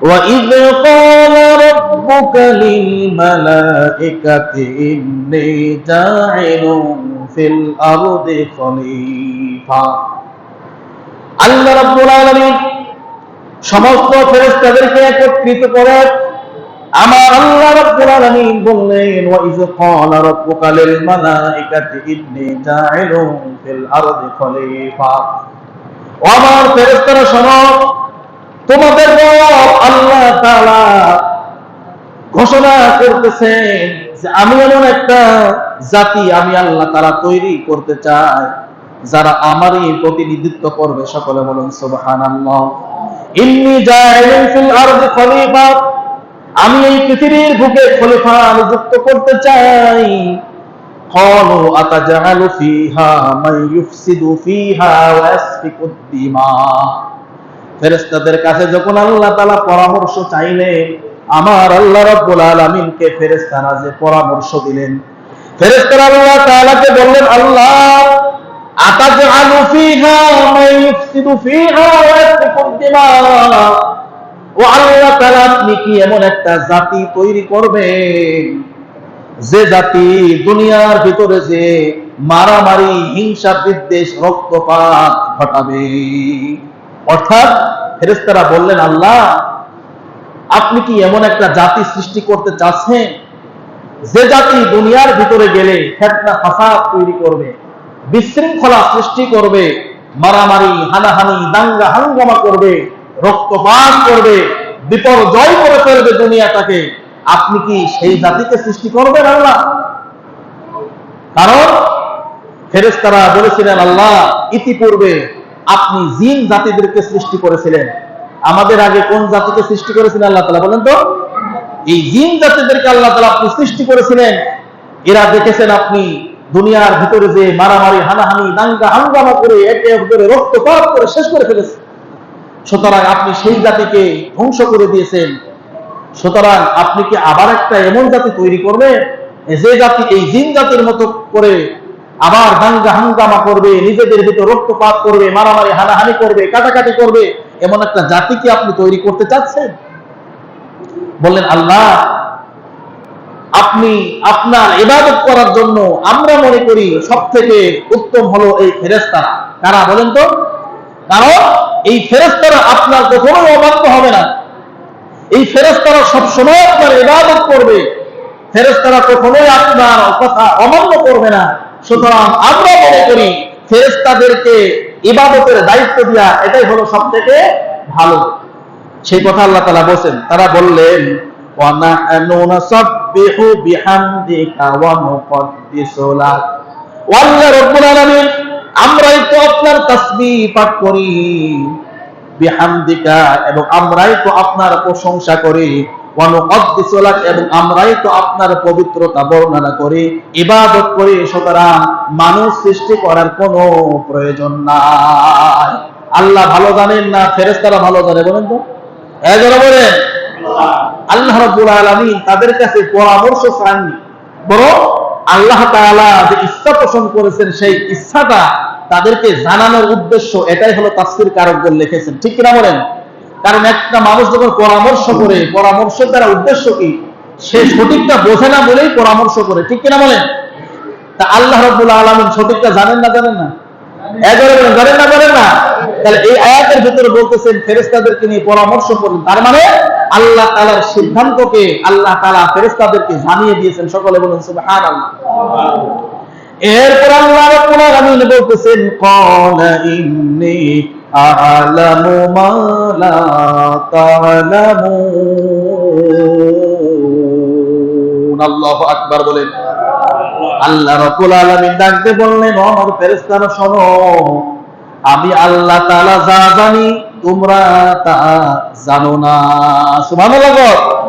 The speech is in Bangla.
وإذ قال ربك للملائكة إني جاعل في الأرض خليفة আল্লাহ রাব্বুল আলামিন সমস্ত ফেরেশতাদেরকে একত্রিত করে আমার আল্লাহ রাব্বুল আলামিন বললেন ওয়া ইয ক্বালা রাব্বুকা লিল মালাইকাতি ইন্নী জাইলুন ফিল আরদি খলিফা ও আমার ফেরেশতারা শোনো তোমাদের রব আল্লাহ তাআলা ঘোষণা করতেছেন যে আমি এমন একটা জাতি আমি আল্লাহ তাআলা তৈরি করতে চাই যারা আমারই প্রতিনিধিত্ব করবে সকলে বলুন সুবহানাল্লাহ ইন্নী জাইলুন ফিল আরদি খলিফা আমি এই পৃথিবীর বুকে খলিফা নিযুক্ত করতে চাই قالوا أتجعل فيها من يفسد فيها ويسفك الدماء ফেরেশতাদের কাছে যখন আল্লাহ তাআলা পরামর্শ চাইলেন, আমার আল্লাহ রাব্বুল আলামিনকে ফেরেশতারা যে পরামর্শ দিলেন, ফেরেশতারা আল্লাহ তাআলাকে বললেন, আল্লাহ ও আল্লাহ আপনি কি এমন একটা জাতি তৈরি করবেন? যে জাতি দুনিয়ার ভিতরে যে মারামারি, হিংসা বিদ্বেষ, রক্তপাত ঘটাবে। অর্থাৎ ফেরেশতারা বললেন, আল্লাহ, আপনি কি এমন একটা জাতি সৃষ্টি করতে চাচ্ছেন? যে জাতি দুনিয়ার ভিতরে গেলে ফেতনা, ফাসাদ তৈরি করবে, বিশৃঙ্খলা সৃষ্টি করবে, মারামারি, হানাহানি, দাঙ্গা, হাঙ্গামা করবে, রক্তপাত করবে, বিপর্যয় করে ফেলবে দুনিয়াটাকে, আপনি কি সেই জাতিকে সৃষ্টি করবেন, আল্লাহ? কারণ ফেরেশতারা বলেছিলেন, আল্লাহ, ইতিপূর্বে আপনি জিন জাতিদেরকে সৃষ্টি করেছিলেন। আমাদের আগে কোন জাতিকে সৃষ্টি করেছিলেন আল্লাহ তালা বলেন তো? এই জিন জাতিদেরকে আল্লাহ তালা আপনি সৃষ্টি করেছিলেন। এরা দেখেছেন আপনি দুনিয়ার ভিতরে যে মারামারি, হানাহানি, দাঙ্গা, হাঙ্গামা করে একে করে রক্তপাত করে শেষ করে ফেলেছে। সুতরাং আপনি সেই জাতিকে ধ্বংস করে দিয়েছেন। সুতরাং আপনি কি আবার একটা এমন জাতি তৈরি করবেন? যে জাতি এই জিন জাতির মতো করে আবার দাঙ্গা হাঙ্গামা করবে, নিজেদের ভিতর রক্তপাত করবে, মারামারি, হানাহানি করবে, কাটাকাটি করবে। এমন একটা জাতি কি আপনি তৈরি করতে চাচ্ছেন? বললেন, আল্লাহ, আপনি আপনার ইবাদত করার জন্য আমরা মনে করি সব থেকে উত্তম হলো এই ফেরেস্তারা কারা বলেন তো? কারণ এই ফেরেস্তারা আপনার কখনোই অবাধ্য হবে না। এই ফেরেস্তারা সবসময় আপনার ইবাদত করবে। ফেরেস্তারা কখনোই আপনার কথা অমান্য করবে না। সুতরাং আমরা মনে করি ফেরেস্তাদেরকে ইবাদতের দায়িত্ব দেওয়া এটাই হলো সব থেকে ভালো। সেই কথা আল্লাহ তালা বলছেন, তারা বললেন আমরাই তো আপনার তাসবি পাঠ করি বিহামদিকা এবং আমরাই তো আপনার প্রশংসা করি। এবং আমরাই তো আপনার পবিত্রতা বর্ণনা করি, ইবাদত করি, সুতরাং মানুষ সৃষ্টি করার কোনো প্রয়োজন নাই। আল্লাহ ভালো জানেন না ফেরেশতারা ভালো জানে বলেন তো? বলেন। আল্লাহ রাব্বুল আলামিন তাদের কাছে পরামর্শ চাননি। বরং আল্লাহ তাআলা যে ইচ্ছা পোষণ করেছেন, সেই ইচ্ছাটা তাদেরকে জানানোর উদ্দেশ্য এটাই হলো তাফসীর কারকদের লিখেছেন। ঠিক কিনা বলেন? কারণ একটা মানুষ যখন পরামর্শ করে, পরামর্শ দ্বারা উদ্দেশ্য কি? সে সঠিকটা বোঝে না বলেই পরামর্শ করে। ঠিক কিনা বলেন? তা আল্লাহ রাব্বুল আলামিন সঠিকটা জানেন না জানেন না? জানেন না জানেন না? তাহলে এই আয়াতের ভিতরে বলতেছেন ফেরেস্তাদেরকে নিয়ে পরামর্শ করলেন তার মানে আল্লাহ তালার সিদ্ধান্তকে আল্লাহ তালা ফেরেস্তাদেরকে জানিয়ে দিয়েছেন। সকলে বলুন এরপর আল্লাহ রাব্বুল আলামিন বলতেছেন, ক্বালা ইন্নী আ'লামু আকবার বলেন। আল্লাহ রকুল আলামিন ডাকতে বললেন অমর ফেরেশতারা, শোনো, আমি আল্লাহ তাআলা যা জানি, তোমরা তা জানো না। সুবহানাল্লাহ।